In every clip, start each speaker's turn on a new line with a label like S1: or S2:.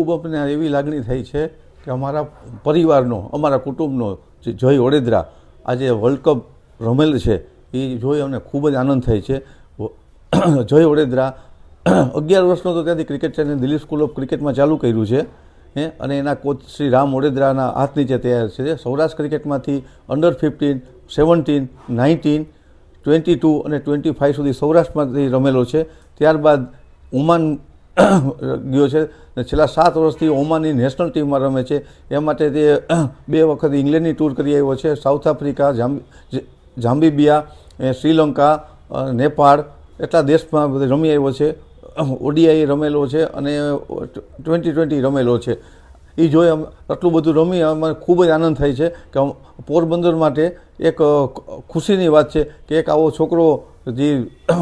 S1: ખૂબ અમને એવી લાગણી થઈ છે કે અમારા પરિવારનો, અમારા કુટુંબનો જે જય વડોદરા આજે વર્લ્ડ કપ રમેલ છે, એ જોઈ અમને ખૂબ જ આનંદ થાય છે. જય વડોદરા, અગિયાર વર્ષનો તો ત્યાંથી ક્રિકેટ છે દિલ્હી સ્કૂલ ઓફ ક્રિકેટમાં ચાલુ કર્યું છે, હે, અને એના કોચ શ્રી રામ વડોદરાના હાથ નીચે તૈયાર છે Saurashtra ક્રિકેટમાંથી under fifteen seventeen nineteen twenty two અને ટ્વેન્ટી ફાઇવ સુધી સૌરાષ્ટ્રમાંથી રમેલો છે. ત્યારબાદ ઓમાન ગયો છે છેલ્લા સાત વર્ષથી ઓમાનની નેશનલ ટીમમાં રમે છે. એ માટે તે બે વખત ઇંગ્લેન્ડની ટૂર કરી આવ્યો છે. સાઉથ આફ્રિકા જામ્બી જામ્બીબિયા શ્રીલંકા નેપાળ એટલા દેશમાં બધે રમી આવ્યો છે. ઓડીઆઈ રમેલો છે અને ટ્વેન્ટી ટ્વેન્ટી રમેલો છે. એ જોઈ આટલું બધું રમી અમને ખૂબ જ આનંદ થાય છે કે પોરબંદર માટે એક ખુશીની વાત છે કે એક આવો છોકરો જે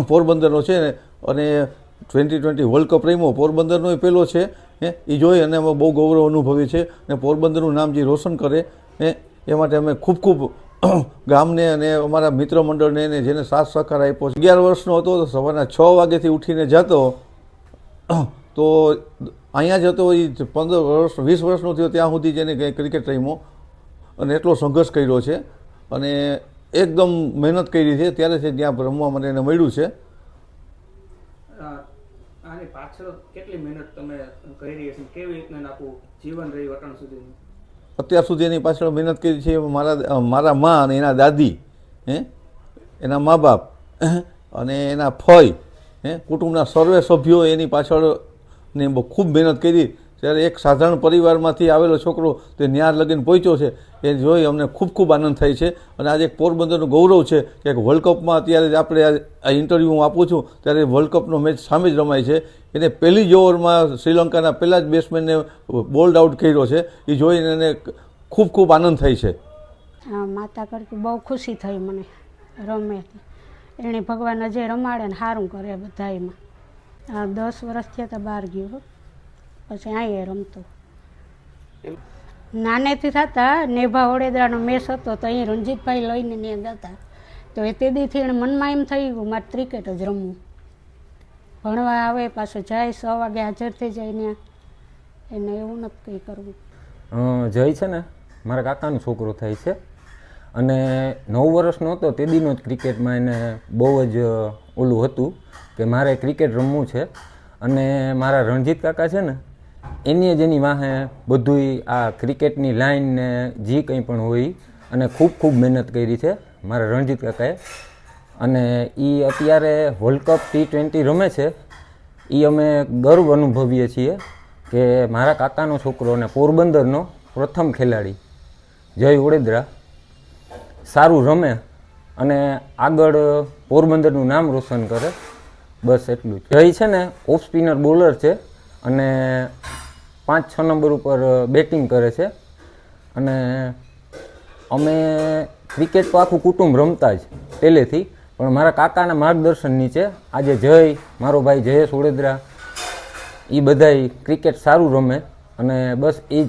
S1: પોરબંદરનો છે અને ટ્વેન્ટી ટ્વેન્ટી વર્લ્ડ કપ રમ્યો, પોરબંદરનો એ પહેલો છે, હે એ જોઈ અને અમે બહુ ગૌરવ અનુભવીએ છીએ અને પોરબંદરનું નામ જે રોશન કરે, હે, એ માટે અમે ખૂબ ખૂબ ગામને અને અમારા મિત્ર મંડળને એને જેને સાથ સહકાર આપ્યો છે. અગિયાર વર્ષનો હતો તો સવારના છ વાગ્યાથી ઉઠીને જતો, તો અહીંયા જતો એ પંદર વર્ષ, વીસ વર્ષનો થયો ત્યાં સુધી જેને કંઈ ક્રિકેટ રમ્યો અને એટલો સંઘર્ષ કર્યો છે અને એકદમ મહેનત કરી છે. ત્યારે છે ત્યાં રમવા મને એને મળ્યું છે.
S2: આની પાછળ કેટલી મહેનત તમે કરી રહ્યા છો? કેવી રીતના એનું જીવન રહ્યું અટણ સુધીનું?
S1: અત્યાર સુધી એની પાછળ મહેનત કરી છે મારા મારા મા અને એના દાદી, હે? એના મા બાપ અને એના ફય હે? કુટુંબના સર્વે સભ્યો એની પાછળ ને ખૂબ મહેનત કરી. ત્યારે એક સાધારણ પરિવારમાંથી આવેલો છોકરો તે ન્યાર લગીને પહોંચ્યો છે, એ જોઈ અમને ખૂબ ખૂબ આનંદ થાય છે. અને આજે એક પોરબંદરનું ગૌરવ છે કે વર્લ્ડ કપમાં અત્યારે આપણે આ- ઇન્ટરવ્યૂ હું આપું છું, ત્યારે વર્લ્ડ કપનો મેચ સામે જ રમાય છે. એને પહેલી જ ઓવરમાં શ્રીલંકાના પહેલા જ બેટ્સમેનને બોલ્ડ આઉટ કર્યો છે. એ જોઈને એને ખૂબ ખૂબ આનંદ થાય છે.
S3: માતા કરતી બહુ ખુશી થઈ મને રમે. એણે ભગવાન અજય રમાડે ને સારું કરે બધા એમાં દસ વર્ષ થયા તો બહાર ગયો. પછી અહીંયા રમતો. નાનેથી થતા નેભા વડોદરાનો મેચ હતો તો અહીં રણજીતભાઈ લઈને ત્યાં જતા. તો એ તે દીથી એને મનમાં એમ થઈ ગયું મારે ક્રિકેટ જ રમવું ભણવા આવે, પાછો જાય સો વાગે હાજર થઈ જાય ત્યાં. એને એવું નથી કંઈ કરવું.
S4: જય છે ને? મારા કાકાનો છોકરો થાય છે. અને નવ વર્ષનો હતો તે દીનો જ ક્રિકેટમાં એને બહુ જ ઓલું હતું કે મારે ક્રિકેટ રમવું છે. અને મારા રણજીત કાકા છે ને એની જ એની વાહે બધુંય આ ક્રિકેટની લાઈન ને જે કંઈ પણ હોય અને ખૂબ ખૂબ મહેનત કરી છે મારા રણજીત કાકાએ. અને એ અત્યારે વર્લ્ડ કપ ટી ટ્વેન્ટી રમે છે. એ અમે ગર્વ અનુભવીએ છીએ કે મારા કાકાનો છોકરો અને પોરબંદરનો પ્રથમ ખેલાડી. જય ઓડેદરા સારું રમે અને આગળ પોરબંદરનું નામ રોશન કરે. બસ એટલું જય છે ને ઓફ સ્પિનર બોલર છે. અને પાંચ, છ નંબર ઉપર બેટિંગ કરે છે. અને અમે ક્રિકેટ તો આખું કુટુંબ રમતા જ પહેલેથી, પણ મારા કાકાના માર્ગદર્શન નીચે આજે જય, મારો ભાઈ જયેશ વડોદરા એ બધાય ક્રિકેટ સારું રમે. અને બસ એ જ